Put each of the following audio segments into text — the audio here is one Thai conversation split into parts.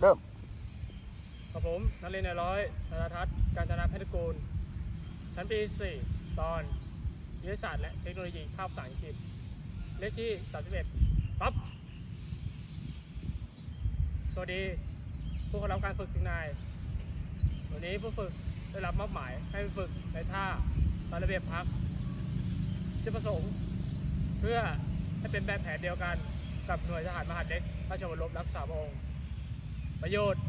เริ่มกับผมนักเรียนในร้อยนาราทัศน์การจนาเพชรกูล ชั้นปี 4 ตอนวิทยาศาสตร์และเทคโนโลยีภาพภาษาอังกฤษ เลขที่ 31 ปั๊บ สวัสดีผู้เข้ารับการฝึกทุกนาย วันนี้ผู้ฝึกได้รับมอบหมายให้ไปฝึกในท่าตามระเบียบพักจุดประสงค์เพื่อให้เป็นแบบแผนเดียวกันกับหน่วยทหารมหาดเล็กราชวรบรักษาพระองค์ ประโยชน์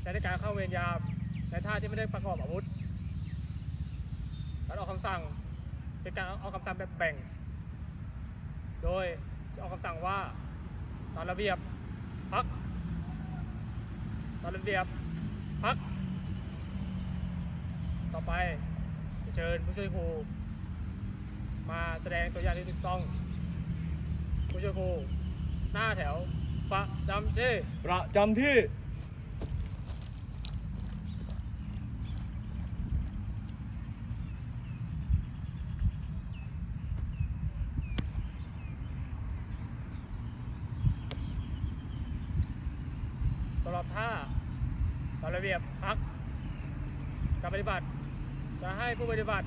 ใช้ในการเข้าเวรยามในท่าที่ไม่ได้ประกอบอาวุธ การออกคำสั่งเป็นการออกคำสั่งแบบแบ่ง โดยจะออกคำสั่งว่าตามระเบียบพักตามระเบียบพัก ต่อไปจะเชิญผู้ช่วยครูมาแสดงตัวอย่างที่ถูกต้องผู้ช่วยครูหน้าแถว ประจำที่ประจำที่สำหรับท่าตามระเบียบพักการปฏิบัติ จะให้ผู้ปฏิบัติ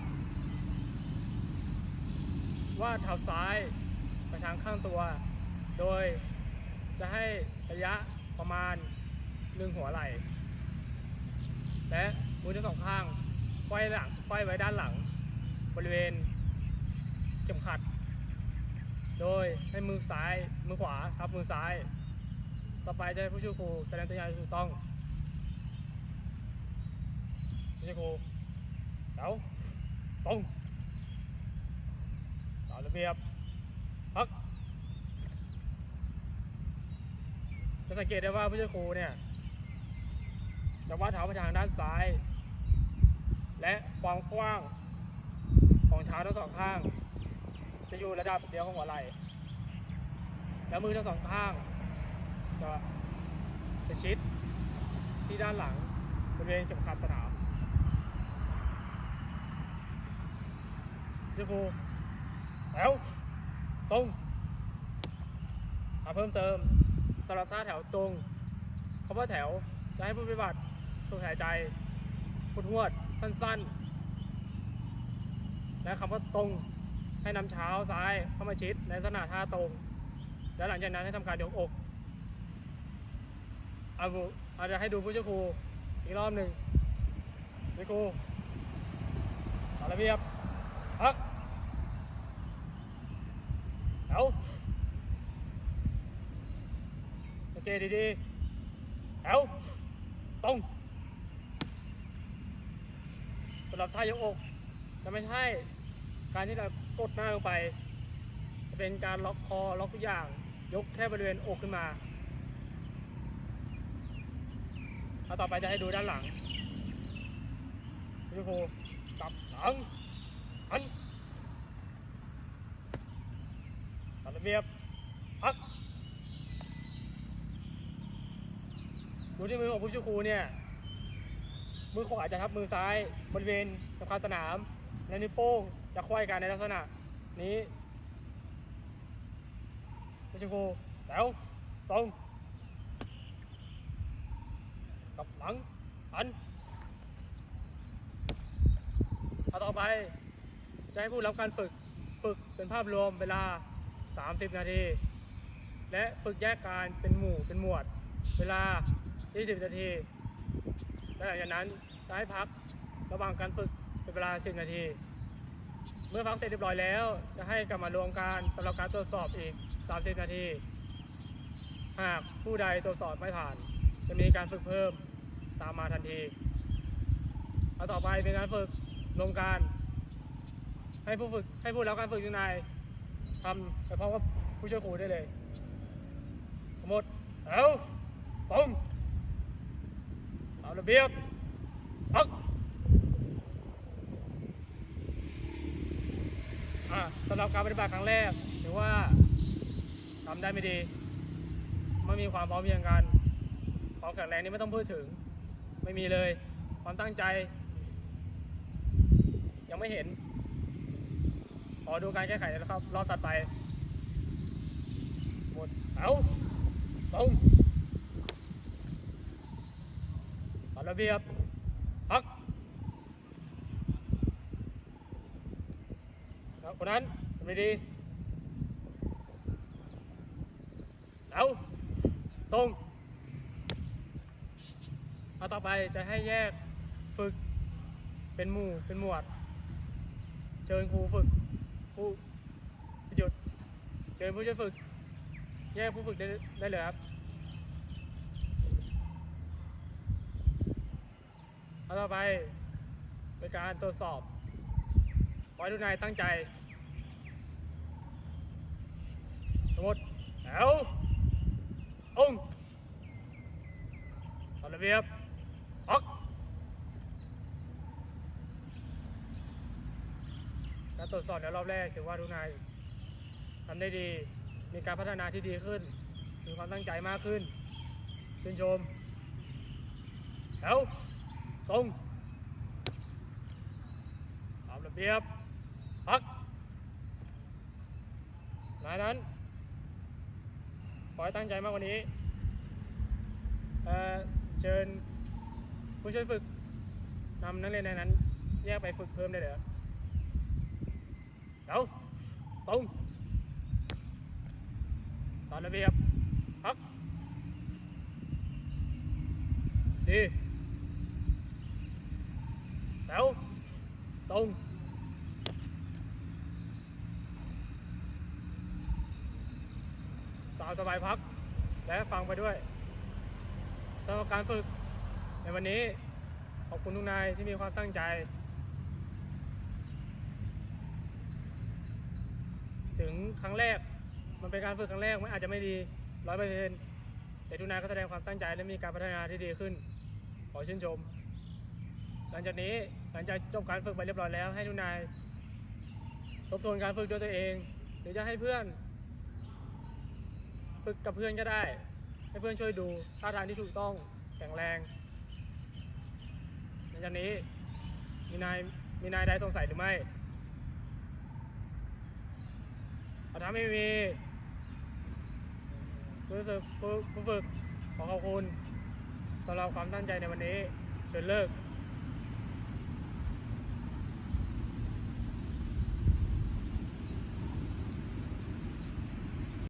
วาดเท้าซ้ายไปทางข้างตัว โดย จะให้ระยะประมาณหนึ่งหัวไหล่และมือทั้งสองข้างไขว้หลังไขว้ไว้ด้านหลัง บริเวณเข็มขัด โดยให้มือซ้ายมือขวาทับมือซ้าย ต่อไปจะให้ผู้ช่วยครูแสดงตัวอย่างถูกต้องผู้ช่วยครูเดี๋ยวตรงตามระเบียบพัก จะสังเกตได้ว่าผู้ช่วยครูเนี่ยจะวาดเท้าไปทางด้านซ้าย และความกว้างของเท้าทั้งสองข้าง จะอยู่ระดับเดียวของหัวไหล่แล้วมือทั้งสองข้างจะจะชิดที่ด้านหลังบริเวณเข็มขัดสนามเจ้ครูแถวตรงมาเพิ่มเติม สำหรับท่าแถวตรงคำว่าแถวจะให้ผู้ปฏิบัติฝึกหายใจพุดหวดสั้นๆ และคำว่าตรงให้นำเช้าซ้ายเข้ามาชิดในลักษณะท่าตรง แล้วหลังจากนั้นให้ทำการยกอกอาอาจจะให้ดูผู้ช่วยครูอีกรอบหนึ่งผู้ช่ครูตาระเบียบพักเดี๋ยวโอ เคดีๆเดี๋ยวตรงสำหรับท่ายกอกจะไม่ใช่การที่เรากดหน้าลงไป จะเป็นการล็อกคอล็อกทุกอย่าง ยกแค่บริเวณอกขึ้นมาเอาต่อไปจะให้ดูด้านหลังพี่ครูกลับหลังหันตัดระเบียบพัก ดูที่มือของผู้ช่วยครูเนี่ย มือขวาจะทับมือซ้ายบริเวณสะพานสนาม และนิ้วโป้งจะไขว้กันในลักษณะนี้ผู้ช่วยครูแล้วตรงกับหลังหันเอาต่อไป จะให้ผู้รับการฝึกฝึกเป็นภาพรวมเวลา 30 นาที และฝึกแยกการเป็นหมู่เป็นหมวด เวลา 20 นาทีและหลังจากนั้นจะให้พักระหว่างการฝึกเป็นเวลา 10 นาที เมื่อพักเสร็จเรียบร้อยแล้ว จะให้กลับมารวมการสำหรับการตรวจสอบอีก 30 นาที หากผู้ใดตรวจสอบไม่ผ่าน จะมีการฝึกเพิ่มตามมาทันทีเอาต่อไปเป็นการฝึกลงการ ให้ผู้ฝึกให้ผู้รับการฝึกทุกนายทำไปพร้อมกับผู้ช่วยครูได้เลย หมดแถวตรงตาม ระเบียบพักอะสำหรับการปฏิบัติครั้งแรกถือว่าทำได้ไม่ดีไม่มีความพร้อมเพียงกันความแข็งแรงนี่ไม่ต้องพูดถึง ไม่มีเลย ความตั้งใจ ยังไม่เห็น ขอดูการแก้ไขนะครับ รอบตัดไป หมด เอาตรง ระเบียบพักแล้วคนนั้นทำดีๆแล้วตรงเอาต่อไปจะให้แยกฝึกเป็นหมู่เป็นหมวด เชิญครูฝึกครูหยุดเชิญผู้ช่วยฝึก แยกผู้ฝึกได้ได้เลยครับ เอาต่อไปเป็นการตรวจสอบขอให้ทุกนายตั้งใจทั้งหมดแถวองค์ตามระเบียบออกการตรวจสอบในรอบแรกถือว่าทุกนายทำได้ดี มีการพัฒนาที่ดีขึ้น มีความตั้งใจมากขึ้นชื่นชมแถว ตรงตามระเบียบพักนายนั้นขอให้ตั้งใจมากกว่านี้เอ่อเชิญผู้ช่วยฝึกนำนักเรียนในนั้น แยกไปฝึกเพิ่มได้เลยครับเดี๋ยวตรงตามระเบียบพักดี ถว ตรงตามสบายพัก และฟังไปด้วยสำหรับการฝึก ในวันนี้ ขอบคุณทุกนายที่มีความตั้งใจ ถึงครั้งแรกมันเป็นการฝึกครั้งแรกมันอาจจะไม่ดีร้อยเปอร์เซ็นต์แต่ทุกนายก็แสดงความตั้งใจและมีการพัฒนาที่ดีขึ้น ขอชื่นชม หลังจากนี้หลังจากจบการฝึกไปเรียบร้อยแล้ว ให้ทุกนายทบทวนการฝึกด้วยตัวเอง หรือจะให้เพื่อน ฝึกกับเพื่อนก็ได้ ให้เพื่อนช่วยดูท่าทางที่ถูกต้องแข็งแรงหลังจากนี้มีนายมีนายใดสงสัยหรือไม่ถ้าไม่มีผู้ฝึกผู้ผู้ฝึกขอขอบคุณสำหรับความตั้งใจในวันนี้เชิญเลิก